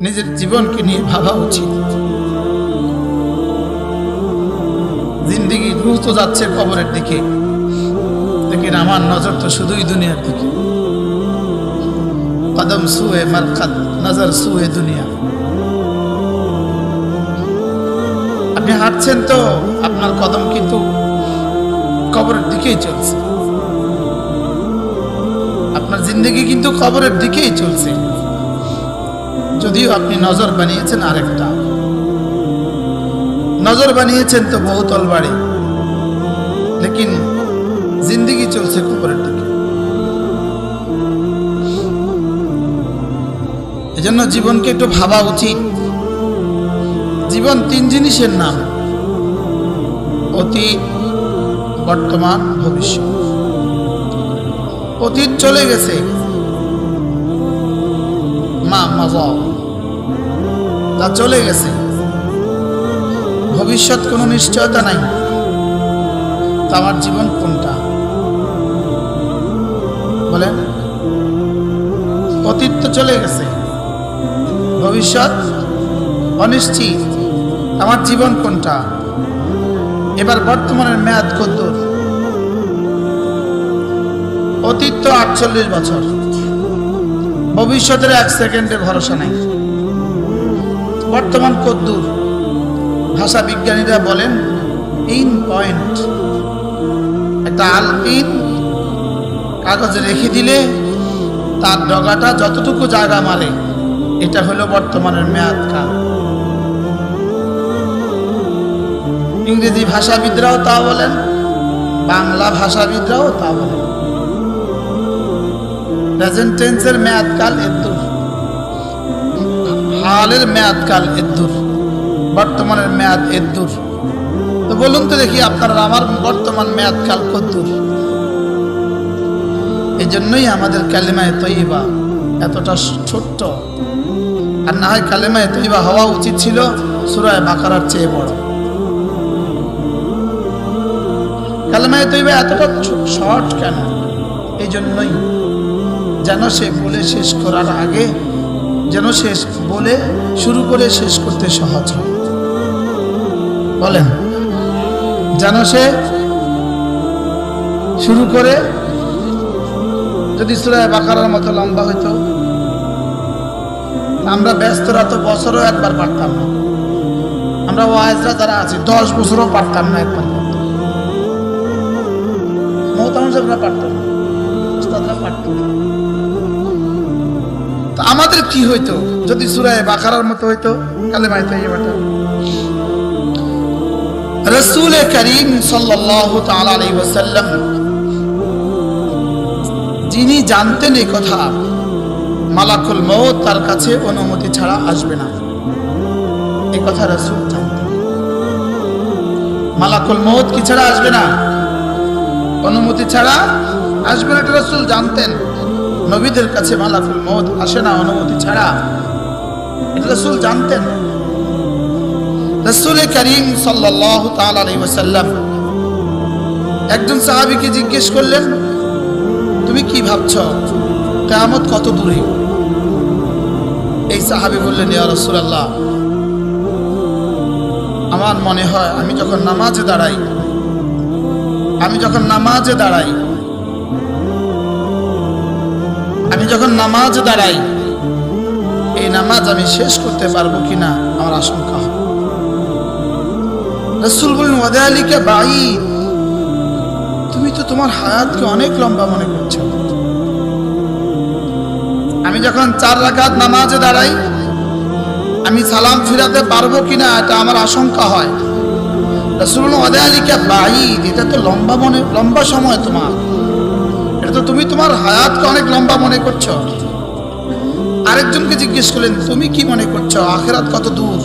নিজের জীবনকে নিয়ে ভাবা উচিত। জিন্দিগি দ্রুত যাচ্ছে কবরের দিকে। লেকিন আমার নজর তো শুধুই দুনিয়ার দিকে। কদম সুয়ে মারকাত, নজর সুয়ে দুনিয়া। আপনি হাঁটছেন তো, আপনার কদম কিন্তু কবরের দিকেই চলছে। আপনার জিন্দগি কিন্তু কবরের দিকেই চলছে। যদিও আপনি নজর বানিয়েছেন আরেকটা। নজর বানিয়েছেন তো বহুতল বাড়ি লেকিন জিন্দগি চলছে কবরের দিকে। এজন্য জীবনকে একটু ভাবা উচিত। জীবন তিন জিনিসের নাম। অতীত, বর্তমান, ভবিষ্যৎ। অতীত চলে গেছে। মা মজা তা চলে গেছে। ভবিষ্যৎ কোনো নিশ্চয়তা নাই। তা আমার জীবন কোনটা? বলেন। অতীত তো চলে গেছে। ভবিষ্যৎ অনিশ্চিত। আমার জীবন কোনটা? এবার বর্তমানের মেয়াদ কত অতীত তো আটচল্লিশ বছর। ভবিষ্যতের এক সেকেন্ডে ভরসা নেই। বর্তমান কদ্দূর। ভাষা বিজ্ঞানীরা বলেন পিন পয়েন্ট একটা আলপিন কাগজে রেখে দিলে তার ডগাটা যতটুকু জায়গা মারে, এটা হলো বর্তমানের মেয়াদ কাল ইংরেজি ভাষাবিদরাও তা বলেন, বাংলা ভাষাবিদরাও তা বলেন। প্রেজেন্ট টেন্সের মেয়াদকাল এদ্দুর হালের মেয়াদকাল এদ্দুর বর্তমানের মেয়াদ এদ্দুর তো বলুন তো দেখি আপনারা আমার বর্তমান মেয়াদ কাল কদ্দুর এই জন্যই আমাদের কালিমায় তৈবা এতটা ছোট্ট। আর না হয় কালিমায় তৈবা হওয়া উচিত ছিল সুরায় বাকারার চেয়ে বড়। কালিমায় তৈবা এতটা শর্ট কেন? এই জন্যই যেন সে বলে শেষ করার আগে যেন শেষ বলে শুরু করে শেষ করতে সহজ বলেন, যেন সে শুরু করে, যদি সুরায় বাকারার মতো লম্বা হইতো, আমরা ব্যস্তরা তো বছরও একবার পারতাম না। আমরা ওয়াইজরা যারা আছি, দশ বছরও পারতাম না একবার মহতাম সাহেবরা পারতাম না উস্তাদরা পারতো না। তা আমাদের কি হইতো? যদি সুরায় বাকারার মতো হইতো কালে মাইতে এবারটা রসুল করিম তাআলা যিনি জানতেন এই কথা, মালাকুল মউত তার কাছে অনুমতি ছাড়া আসবে না। এই কথা রসুল মালাকুল মউত কি ছাড়া আসবে না? অনুমতি ছাড়া আসবে না, এটা রসুল জানতেন। নবীদের কাছে মালাকুল মত আসে না অনুমতি ছাড়া। এটা রসুল জানতেন। রসুল করিম সাল্লাহ একজন সাহাবিকে জিজ্ঞেস করলেন, তুমি কি ভাবছ? কেমত কত দূরে? এই সাহাবি বললেন, ইয়া রসুলাল্লাহ, আমার মনে হয় আমি যখন নামাজে দাঁড়াই, আমি যখন নামাজে দাঁড়াই আমি যখন নামাজ দাঁড়াই, এই নামাজ আমি শেষ করতে পারব কিনা আমার আশঙ্কা রসুল বললেন ওদালিকে বাই তুমি তো তোমার হায়াতকে অনেক লম্বা মনে করছ। আমি যখন চার রাখাত নামাজে দাঁড়াই, আমি সালাম ফিরাতে পারব কিনা এটা আমার আশঙ্কা হয়। রসুল ওদালিকে বাই এটা তো লম্বা মনে, লম্বা সময় তোমার। তো তুমি তোমার হায়াতকে অনেক লম্বা মনে করছ। আরেকজনকে জিজ্ঞেস করলেন, তুমি কি মনে করছ? আখেরাত কত দূর?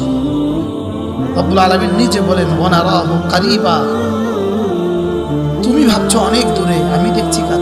আব্দুল আলমীর নিজে বলেন ওনারা কারিবা। তুমি ভাবছ অনেক দূরে, আমি দেখছি কাছে।